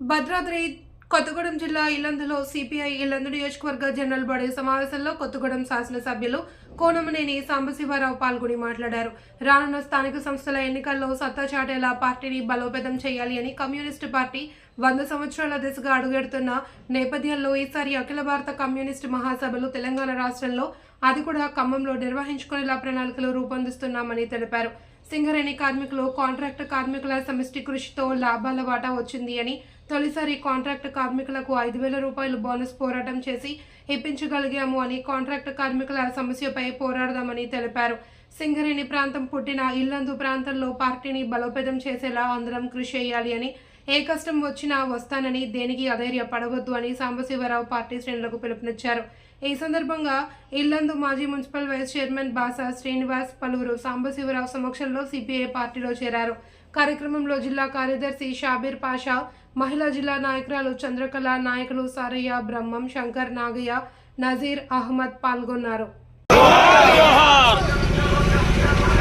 భద్రాద్రి కొత్తగూడెం జిల్లా ఇల్లందులో సిపిఐ ఇల్లందు నియోజకవర్గ general body సమావేశంలో కొత్తగూడెం శాసనసభ్యులు కోనమనేని సాంబశివరావు పాల్గొని మాట్లాడారు. రానున్న స్థానిక సంస్థల ఎన్నికల్లో సత్తా చాటేలా పార్టీని బలోపేతం చేయాలి అని కమ్యూనిస్టు పార్టీ వంద సంవత్సరాల దిశగా అడుగెడుతున్న నేపథ్యంలో ఈసారి అఖిల భారత కమ్యూనిస్టు మహాసభలు తెలంగాణ రాష్ట్రంలో అది కూడా ఖమ్మంలో నిర్వహించుకునేలా ప్రణాళికలు రూపొందిస్తున్నామని తెలిపారు. సింగరేణి కార్మికులు కాంట్రాక్ట్ కార్మికుల సమిష్టి కృషితో లాభాల వాటా వచ్చింది అని తొలిసారి కాంట్రాక్ట్ కార్మికులకు ఐదు వేల రూపాయలు బోనస్ పోరాటం చేసి ఇప్పించగలిగాము అని కాంట్రాక్ట్ కార్మికుల సమస్యపై పోరాడదామని తెలిపారు. సింగరేణి ప్రాంతం పుట్టిన ఇల్లందు ప్రాంతంలో పార్టీని బలోపేతం చేసేలా అందరం కృషి చేయాలి అని ఏ కష్టం వచ్చినా వస్తానని దేనికి అధైర్యపడవద్దు అని సాంబశివరావు పార్టీ శ్రేణులకు పిలుపునిచ్చారు. ఈ సందర్భంగా ఇల్లందు మాజీ municipal vice chairman Basa Srinivas పలువురు సాంబశివరావు సమక్షంలో సిపిఐ పార్టీలో చేరారు. కార్యక్రమంలో జిల్లా కార్యదర్శి షాబీర్ పాషా మహిళా జిల్లా నాయకురాలు చంద్రకళ నాయకులు సారయ్య బ్రహ్మం శంకర్ నాగయ్య నజీర్ అహ్మద్ పాల్గొన్నారు.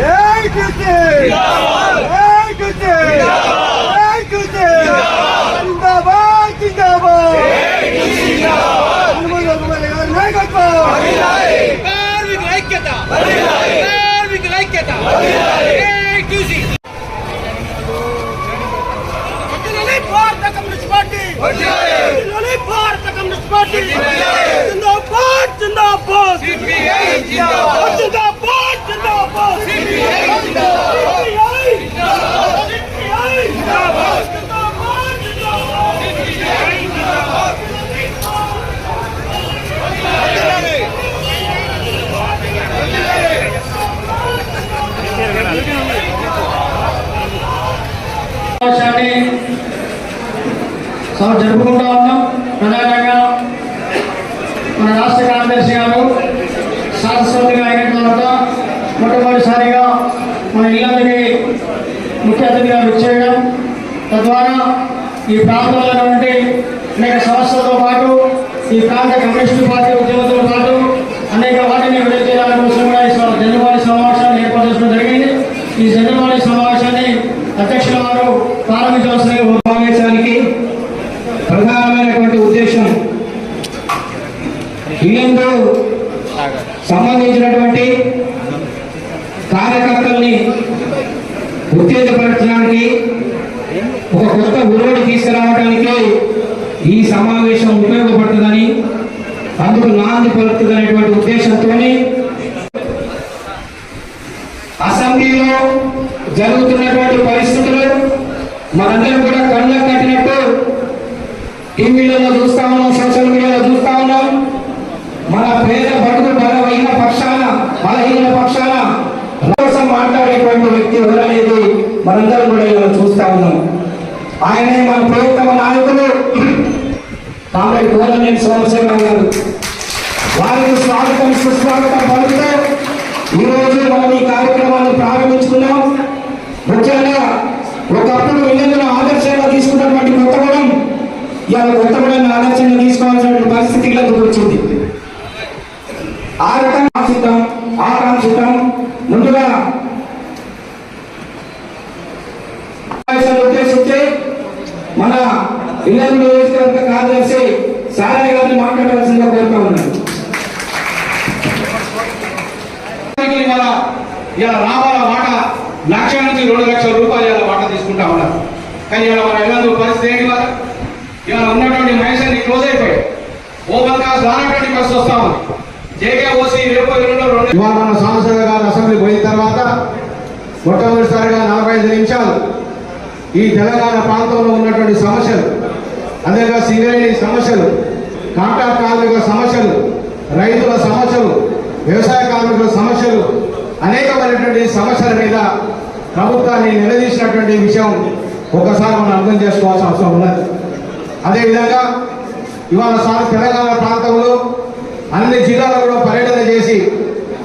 Hey, జరుపుకుంటా ఉన్నాం. ప్రధానంగా మన రాష్ట్ర కార్యదర్శి గారు శాసనసభ్యులుగా అయిన తర్వాత మొట్టమొదటిసారిగా మన ఇళ్ళకి ముఖ్య అతిథిగా విచ్చేయడం. తద్వారా ఈ ప్రాంతంలో ఉన్నటువంటి అనేక సమస్యలతో పాటు ఈ ప్రాంత కమ్యూనిస్టు పార్టీ ఉద్యమంతో పాటు అనేక వాటిని విడుదల కోసం కూడా ఈ జనవాణి సమావేశాన్ని ఏర్పాటు చేసుకోవడం జరిగింది. ఈ జనవాణి సమావేశాన్ని అధ్యక్షుల వారు ప్రారంభించవలసిన ఇల్లందు సంబంధించినటువంటి కార్యకర్తల్ని ఉత్తేజపరచడానికి ఒక కొత్త ఉరువడి తీసుకురావడానికి ఈ సమావేశం ఉపయోగపడుతుందని అందుకు నాంది పలుకుతుందనేటువంటి ఉద్దేశంతో అసెంబ్లీలో జరుగుతున్నటువంటి పరిస్థితులు మనందరం కూడా కళ్ళకు కట్టినట్టు టీవీలలో చూస్తా ఉన్నాం సోషల్ మీడియాలో చూస్తా ఉన్నాం మన పేద బడుగు బలమైన పక్షాన బలహీన పక్షాన కోసం మాట్లాడేటువంటి వ్యక్తి ఎవరనేది మనందరం కూడా ఇలా చూస్తా ఉన్నాం. ఆయనే మన ప్రభుత్వ నాయకులు కామ్రేడ్ కోరనేని సోమశేఖర్ గారు. వారికి స్వాగతం సుస్వాగతం పలుకుతూ ఈరోజు మనం ఈ కార్యక్రమాన్ని ప్రారంభించుకున్నాం ముఖ్యంగా ఒకప్పుడు వెళ్ళిన ఆదర్శంగా తీసుకున్నటువంటి కొత్తగూడెం ఇవాళ కొత్తగూడెం ఆదర్శంగా తీసుకోవాల్సినటువంటి పరిస్థితి ఇళ్ళకు వచ్చింది ఆ ఆకాంక్షితం ముందుగా ఉద్దేశించి మన ఇళ్ళ నియోజకవర్గ కార్యదర్శి సారయ్య గారిని మాట్లాడవలసిందిగా కోరుతా ఉన్నాను. మన ఇలా రావాల వాటా లక్ష నుంచి రెండు లక్షల రూపాయల ఇలా వాటా తీసుకుంటా ఉన్నారు. కానీ ఇలా మన ఇళ్ళందు పరిస్థితి ఏంటి మరి? ఇలా ఉన్నటువంటి మహేశ్వరి క్లోజ్ అయిపోయాయి ఓపెన్ కాస్ట్ రానటువంటి పరిస్థితి వస్తా ఉంది. ఇవాళ మన సాంసద గారు అసెంబ్లీ పోయిన తర్వాత మొట్టమొదటిసారిగా నలభై ఐదు నిమిషాలు ఈ తెలంగాణ ప్రాంతంలో ఉన్నటువంటి సమస్యలు అదేవిధంగా సింగరేణి సమస్యలు కాంట్రాక్ట్ కార్మికుల సమస్యలు రైతుల సమస్యలు వ్యవసాయ కార్మికుల సమస్యలు అనేకమైనటువంటి సమస్యల మీద ప్రభుత్వాన్ని నిలదీసినటువంటి విషయం ఒకసారి మనం అర్థం చేసుకోవాల్సిన అవసరం ఉన్నది. అదేవిధంగా ఇవాళ సార్ తెలంగాణ ప్రాంతంలో అన్ని జిల్లాలో కూడా పర్యటన చేసి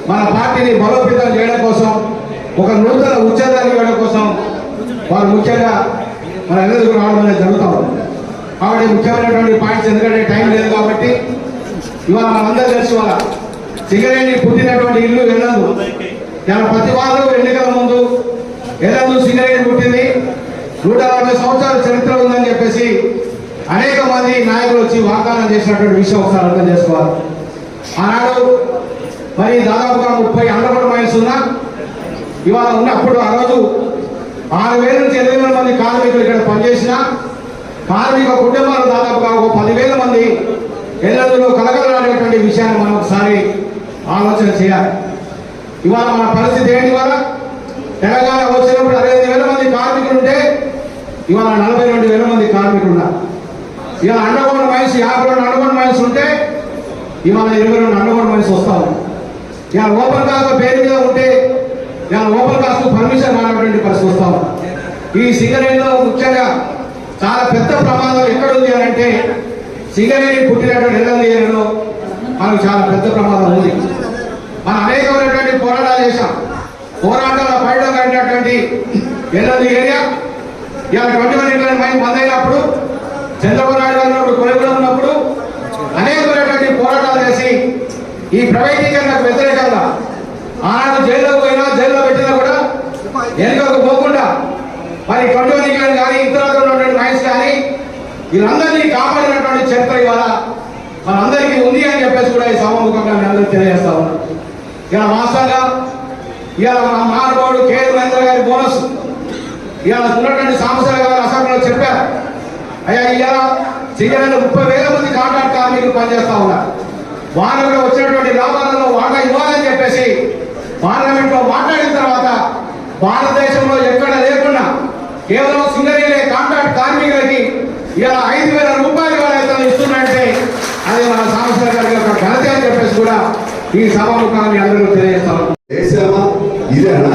మన పార్టీని బలోపేతం చేయడం కోసం ఒక నూతన ఉచ్చేదాన్ని ఇవ్వడం కోసం వారు ముఖ్యంగా మన ఎదురు రావడం అనేది జరుగుతూ ఉంది. కాబట్టి ముఖ్యమైనటువంటి పాయింట్స్ ఎందుకంటే టైం లేదు కాబట్టి ఇవాళ మనందరూ తెలుసు వాళ్ళ సింగరేణి పుట్టినటువంటి ఇల్లు వెళ్ళదు నేను ప్రతి వారు ఎన్నికల ముందు ఎల్లందు సింగరేణి పుట్టింది. నూట నలభై సంవత్సరాల చరిత్ర ఉందని చెప్పేసి అనేక మంది నాయకులు వచ్చి వాగ్దానం చేసినటువంటి విషయం ఒకసారి అర్థం చేసుకోవాలి. ఆనాడు మరి దాదాపుగా ముప్పై అండర్ మైన్స్ ఉన్నా ఇవాళ ఉన్నప్పుడు ఆ రోజు ఆరు వేల నుంచి ఎనిమిది వేల మంది కార్మికులు ఇక్కడ పనిచేసిన కార్మిక కుటుంబాలు దాదాపుగా ఒక పదివేల మంది ఎల్లదులో కలగలనేటువంటి విషయాన్ని మనం ఒకసారి ఆలోచన చేయాలి. ఇవాళ మన పరిస్థితి ఏంటి వల్ల తెలంగాణ వచ్చినప్పుడు అరవై ఐదు వేల మంది కార్మికులు ఉంటే ఇవాళ నలభై రెండు వేల మంది కార్మికులు ఉన్నారు. ఇవాళ అండర్గ్రౌండ్ మైన్స్ యాభై రెండు అండర్గ్రౌండ్ మైన్స్ ఉంటే ఇవాళ ఇరవై రెండు అండర్గ్రౌండ్ మనిషి వస్తా ఉన్నాయి ఇవాళ ఓపెన్ కాస్ట్ పేరు మీద ఉంటే ఇవాళ ఓపెన్ కాస్ట్ పర్మిషన్ రానటువంటి పరిస్థితి వస్తాము. ఈ సింగరేణిలో ముఖ్యంగా చాలా పెద్ద ప్రమాదం ఎక్కడ ఉంది అని అంటే సింగరేణి పుట్టినటువంటి ఎల్లంది మనకు చాలా పెద్ద ప్రమాదం ఉంది. మనం అనేకమైనటువంటి పోరాటాలు చేశాం. పోరాటాల పైన అయినటువంటి ఎల్లంది ఏరియా ఇవాళ twenty one inter mine bandh అయినప్పుడు చంద్రబాబు నాయుడు గారు ఉన్నప్పుడు కొలుగులో ఉన్నప్పుడు అనేకమైనటువంటి పోరాటాలు చేసి ఈ ప్రైవేటీకరణకు వ్యతిరేకంగా ఆనాడు జైల్లో పోయినా జైల్లో పెట్టినా కూడా వెనుకకు పోకుండా మరి కంటోని గారు కానీ ఇతరులు ఉన్నటువంటి మైన్స్ కానీ వీళ్ళందరినీ కాపాడినటువంటి చరిత్ర ఇవాళ మనందరికీ ఉంది అని చెప్పేసి కూడా ఈ సభాముఖంగా మీ అందరికీ తెలియజేస్తా ఉన్నాం ఇలా మాస్టర్గా ఇవాళ మా మహానుభావుడు కేఎల్ మహేంద్ర గారి బోనస్ ఇవాళ ఉన్నటువంటి సాంబశివ గారు అసెంబ్లీలో చెప్పారు. అయ్యా ఇవాళ చెయ్యాలని ముప్పై వేల మంది కాంట్రాక్ట్ కార్మికులు పనిచేస్తా ఉన్నారు. వారు వచ్చినటువంటి లాభాలను వాటా ఇవ్వాలని చెప్పేసి పార్లమెంట్లో మాట్లాడిన తర్వాత భారతదేశంలో ఎక్కడ లేకుండా కేవలం సింగరేణి కాంట్రాక్ట్ కార్మికులకి ఇలా ఐదు వేల రూపాయలు వాళ్ళైతే ఇస్తున్నారంటే అది మన సాంస్కృతిక గారికి ఒక ఘనత అని చెప్పేసి కూడా ఈ సభాముఖాన్ని అందరూ తెలియజేస్తాం చేసామా ఇదేనా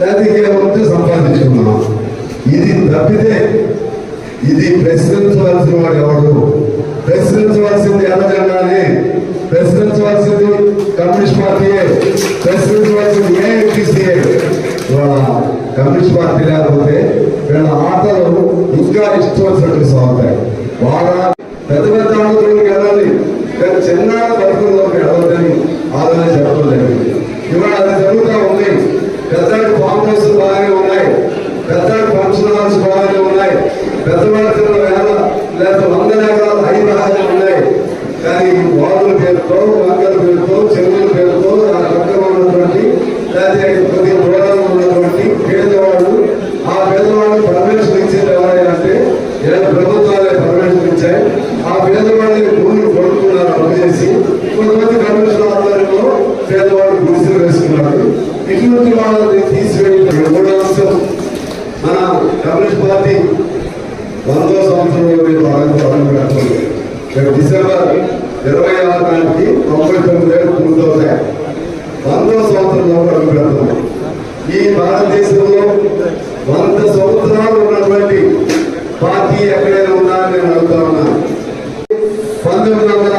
లేకపోతే ఇంకేమంటే ఇది తప్పితే ఇది ప్రశ్నించవలసిన వాడు ఎవడు? ప్రశ్నించవలసింది ఎల్లజెండానే ప్రశ్నించవలసింది కమ్యూనిస్ట్ పార్టీయే. ప్రశ్నించవలసింది ఏఐటీసీఏ ఇవాళ కమ్యూనిస్ట్ పార్టీ లేకపోతే వీళ్ళ ఆటలు ఇంకా ఇష్టం వచ్చినట్టు సాగుతాయి. వాళ్ళ పెద్ద పెద్ద ఆటలకు వెళ్ళాలి. కానీ చిన్న బతుకుల్లోకి వెళ్ళవద్దని ఆలోచన చెప్పడం జరిగింది. ఇవాళ అది జరుగుతూ ఉంది. పెద్దవాడి ఫామ్ హౌస్ బాగానే ఉన్నాయి. పెద్దవాడి ఫంక్షన్ హాల్స్ బాగానే ఉన్నాయి. పెద్దవాడి వేల లేదా వందల ఎకరాలు ఐదు బాగానే ఉన్నాయి. కానీ వాగుల పేరుతో వంకల పేరుతో చెరువుల పేరుతో ఆ పక్కన ఉన్నటువంటి లేదా కొద్దిగా దూరంలో ఉన్నటువంటి పేదవాళ్ళు ఆ పేదవాళ్ళు పర్మిషన్ ఇచ్చేది ఎవరైనా అంటే ఇలా ప్రభుత్వాలే పర్మిషన్ ఇచ్చాయి ఆ పేదవాళ్ళని భూములు కొడుతున్నారు అప్పు చేసి కొంతమంది కమిషన్ ఆధ్వర్యంలో పేదవాళ్ళు గుడిసెలు వేసుకున్నారు ఇటువంటి వాళ్ళని తీసివేయడం మూడో అంశం మన కమ్యూనిస్ట్ పార్టీ వందో సంవత్సరంలో మీరు బాగా ప్రారంభం పెట్టండి రేపు డిసెంబర్ ఇరవై ఆరు నాటికి తొంభై తొమ్మిది ఏళ్ళు పూర్తవుతాయి వందో సంవత్సరంలో అడుగు పెడుతున్నాం ఈ భారతదేశంలో వంద సంవత్సరాలు ఉన్నటువంటి పార్టీ ఎక్కడైనా ఉందా నేను అడుగుతా ఉన్నా. పంతొమ్మిది వందల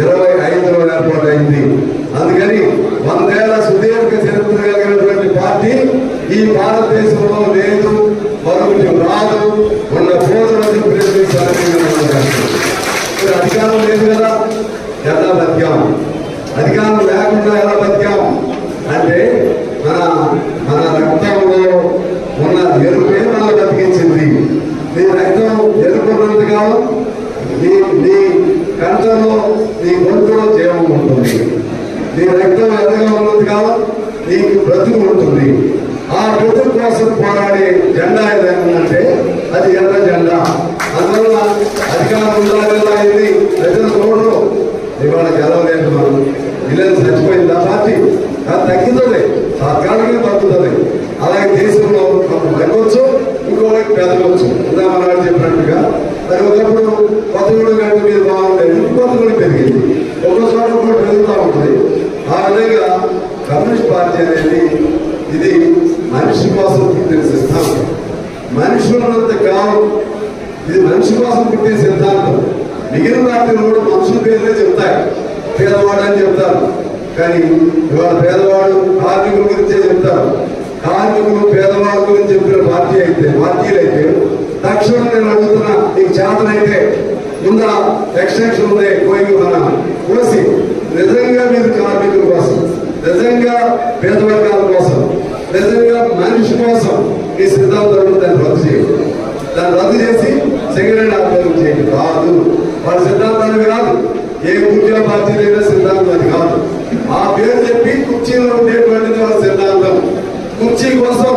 ఇరవై ఐదులో ఏర్పాటైంది. అందుకని వందేళ్ళ సుదీర్ఘ చరిత్ర కలిగినటువంటి పార్టీ ఈ భారతదేశంలో లేదు మరొకటి రాదు ఉన్న భోజనం అధికారం లేదు కదా ఎలా బతికాం? అధికారం లేకుండా ఎలా బతికాం అంటే మన మన రక్తంలో ఉన్న ఎరుపే మనం బతికించింది నీ రక్తం ఎరుకున్నంత కాలం నీ నీ కంఠంలో నీ గొంతులో జీవం ఉంటుంది నీ రక్తం ఎర్రగా ఉన్నంత కాలం నీకు బ్రతుకు ఉంటుంది ఆ బ్రతుకు కోసం పోరాడే జెండా ఏదైనా అది ఎర్ర జెండా. అందువల్ల అధికారం ఉండాలి ఇది ప్రజలు చూడరు. ఇవాళ గెలవలేదు మనం. ఇలా చచ్చిపోయింది ఆ పార్టీ? అది తగ్గుతుంది. తాత్కాలికంగా తగ్గుతుంది. అలాగే దేశంలో కొంత తగ్గవచ్చు ఇంకోటి పెరగవచ్చు ఇందా మన చెప్పినట్టుగా మరి ఒకప్పుడు కొత్తగూడ గంట మీద బాగుండేది కొత్తగూడ పెరిగింది. ఒక్కోసారి చోట కూడా పెరుగుతూ ఉంటుంది. ఆ విధంగా కమ్యూనిస్ట్ పార్టీ అనేది ఇది మనిషి కోసం పుట్టిన సిద్ధాంతం. మనిషి ఉన్నంత కాలం ఇది మనిషి కోసం పుట్టిన సిద్ధాంతం. మిగిలిన పార్టీలు కూడా మనుషుల పేర్లే చెప్తాయి. పేదవాడు అని చెప్తారు. కానీ ఇవాళ పేదవాడు కార్మికుల గురించే చెప్తారు. కార్మికులు పేదవాళ్ళ గురించి చెప్పిన పార్టీ అయితే పార్టీలు అయితే తక్షణం నేను అడుగుతున్నా నీకు చేతనైతే ముంద ఎక్స్టెన్షన్ ఉంది పోయి మన కోసి నిజంగా మీరు కార్మికుల కోసం నిజంగా పేద వర్గాల కోసం మీ సిద్ధాంతంలో దాన్ని రద్దు చేయండి. దాన్ని రద్దు చేసి సెకండ్ హ్యాండ్ ఆధ్వర్యం చేయండి. కాదు. వాళ్ళ సిద్ధాంతానికి కాదు ఏ ఉద్యోగ పార్టీ లేదా సిద్ధాంతం అది కాదు. ఆ పేరు చెప్పి కుర్చీలో ఉండేటువంటిది వాళ్ళ సిద్ధాంతం. కుర్చీ కోసం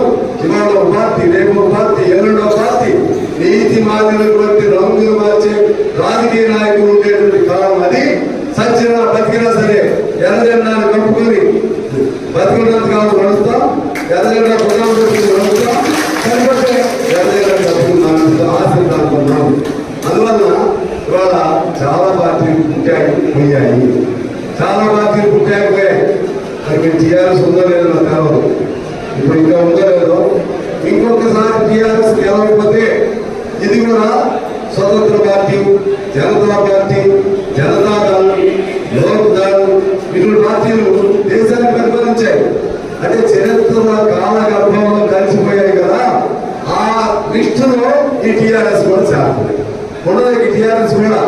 ఇవాళ పార్టీ రేపు పార్టీ ఎల్లుండో పార్టీ నీతి మారినటువంటి రంగులు మార్చే రాజకీయ నాయకులు ఉండేటువంటి కాలం అది. సచ్చినా బతికినా సరే ఎర్రజెండాను కప్పుకొని బతికినంత కాలం నడుస్తాం ఎర్రజెండా కుటుంబం నడుస్తాం చనిపోతే ఎర్రజెండా కప్పుకున్నాను ఆశిద్దాం అందువల్ల ఇవాళ చాలా పార్టీలు పుట్టాయి పోయాయి చాలా పార్టీలు పుట్టాయి టీఆర్ఎస్ ఉందో లేదో నాకు కావాలి ఇప్పుడు ఇంకా ఉందో లేదో ఇంకొకసారి టీఆర్ఎస్ గెలవకపోతే ఇది కూడా స్వతంత్ర పార్టీ జనతా పార్టీ జనతా దళ్ లోక్ దళ్ ఇటువంటి పార్టీలు దేశాన్ని పరిపాలించాయి. అంటే చరిత్ర కాల గర్భంలో కలిసిపోయాయి కదా ఆ లిస్టులో ఈ టీఆర్ఎస్ కూడా చేరుతుంది ఉండదు ఈ టీఆర్ఎస్ కూడా.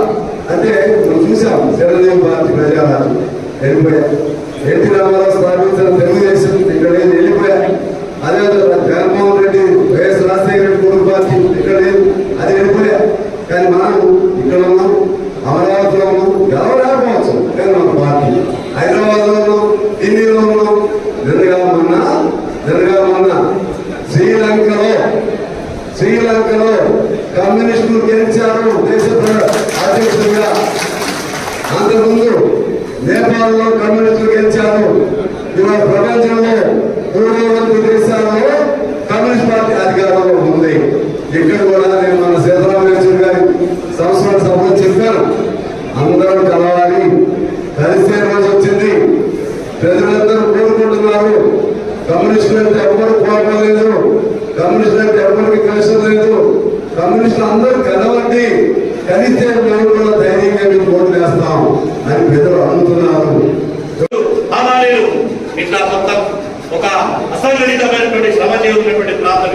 అంటే మనం చూసాం చిరంజీవి పార్టీ ప్రజారాలు వెళ్ళిపోయా ఎన్టీ రామారావు స్థాపించిన తెలుగుదేశం ఇక్కడ లేదు వెళ్ళిపోయా అదే జగన్మోహన్ రెడ్డి వైఎస్ రాజశేఖర రెడ్డి కొడుకు పార్టీ ఇక్కడ లేదు అది వెళ్ళిపోయా కానీ మనం ఇక్కడ ఉన్నాం అమరావతిలో ఉన్నాం ఎవరు రాకపోవచ్చు కానీ మన పార్టీ హైదరాబాద్లో ఉన్నాం ఢిల్లీలో ఉన్నాం నిన్నగా మొన్న నిన్నగా మొన్న శ్రీలంకలో శ్రీలంకలో కమ్యూనిస్టులు గెలిచారు దేశ ప్ర- అధ్యక్షుడిగా అంతకుముందు నేపాల్లో కమ్యూనిస్టులు గెలిచారు. ఇవాళ ప్రపంచంలో మూడో వంతు దేశాల్లో కమ్యూనిస్ట్ పార్టీ అధికారంలో ఉంది. ఇక్కడ కూడా నేను మన సీతారామేశ్వర గారి సంవత్సరాల సభలో చెప్పాను. అందరూ కలవాలి. కలిసే రోజు వచ్చింది. ప్రజలందరూ కోరుకుంటున్నారు కమ్యూనిస్టులు అంటే ఎవరు కోరుకోలేదు కమ్యూనిస్టులు అంటే ఎవరికి కలిసి లేదు. కమ్యూనిస్టులు అందరూ కలవండి. కలిస్తే మేము కూడా ధైర్యంగా మేము ఓటు వేస్తాం. అని పెద్దలు అడుగుతున్నారు. ఇట్లా మొత్తం ఒక అసంఘటితమైనటువంటి శ్రమజీవి ఉన్నటువంటి ప్రాంతం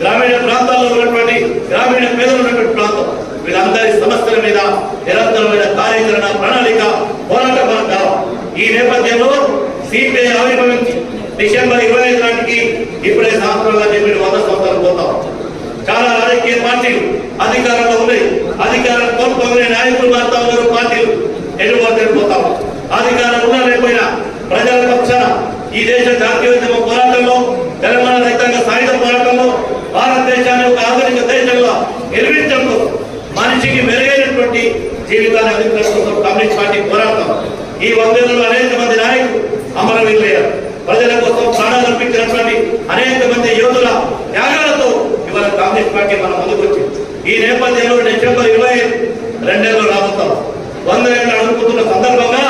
గ్రామీణ ప్రాంతాల్లో ఉన్నటువంటి గ్రామీణ పేదలు ఉన్నటువంటి ప్రాంతం. వీళ్ళందరి సమస్యల మీద నిరంతరమైన కార్యాచరణ ప్రణాళిక పోరాట మార్గం ఈ నేపథ్యంలో సిపిఐ ఆవిర్భవించి డిసెంబర్ ఇరవై ఐదు నాటికి ఇప్పుడే సంవత్సరంగా చెప్పిన వంద సంవత్సరాలు పోతాం. చాలా రాజకీయ పార్టీలు అధికారంలో ఉన్నాయి. అధికారం కోల్పోయిన నాయకులు మారుతా ఉన్నారు పార్టీలు. ఎటువంటి పోతాం అధికారం ఉన్నా లేకపోయినా ప్రజల పక్షాన ఈ దేశ జాతీయోద్యమ పోరాటంలో తెలంగాణ రైతాంగ సాయుధ పోరాటంలో భారతదేశాన్ని ఒక ఆధునిక దేశంలో నిర్మించడంలో మనిషికి మెరుగైనటువంటి జీవితాన్ని అందించడం కోసం కమ్యూనిస్ట్ పార్టీ పోరాటం. ఈ వందేళ్ళలో అనేక మంది నాయకులు అమరవీరులయ్యారు ప్రజల కోసం ప్రాణాలు అర్పించినటువంటి అనేక మంది యోధుల త్యాగాలతో ఇవాళ కాంగ్రెస్ పార్టీ మన ముందుకు వచ్చింది. ఈ నేపథ్యంలో డిసెంబర్ ఇరవై రెండేళ్ళు రాబోతాం. వంద ఏళ్ళు అడుగుతున్న సందర్భంగా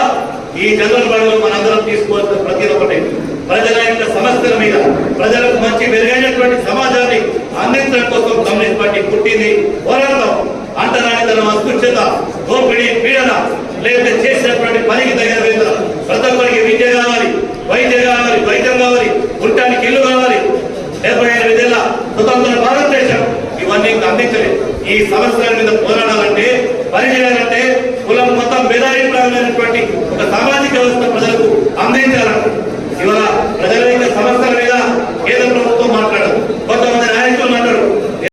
ఈ జనరల్ బడిలో మనందరం తీసుకోవాల్సిన ప్రతి ఒక్కటి. ప్రజల యొక్క సమస్యల మీద ప్రజలకు మంచి మెరుగైనటువంటి సమాజాన్ని అందించడం కోసం కమ్యూనిస్ట్ పార్టీ పుట్టింది. పోరాటం అంటరానితనం అస్పృశ్యత దోపిడీ పీడన లేకపోతే చేసినటువంటి పనికి తగిన వేతనం ప్రతి ఒక్కరికి విద్య కావాలి వైద్యం కావాలి వైద్యం కావాలి ఉండటానికి ఇల్లు కావాలి. డెబ్బై ఎనిమిదేళ్ళ స్వతంత్ర భారతదేశం ఇవన్నీ అందించలేదు. ఈ సమస్యల మీద పోరాడాలంటే పనిచేయాలంటే செய்தியாளர்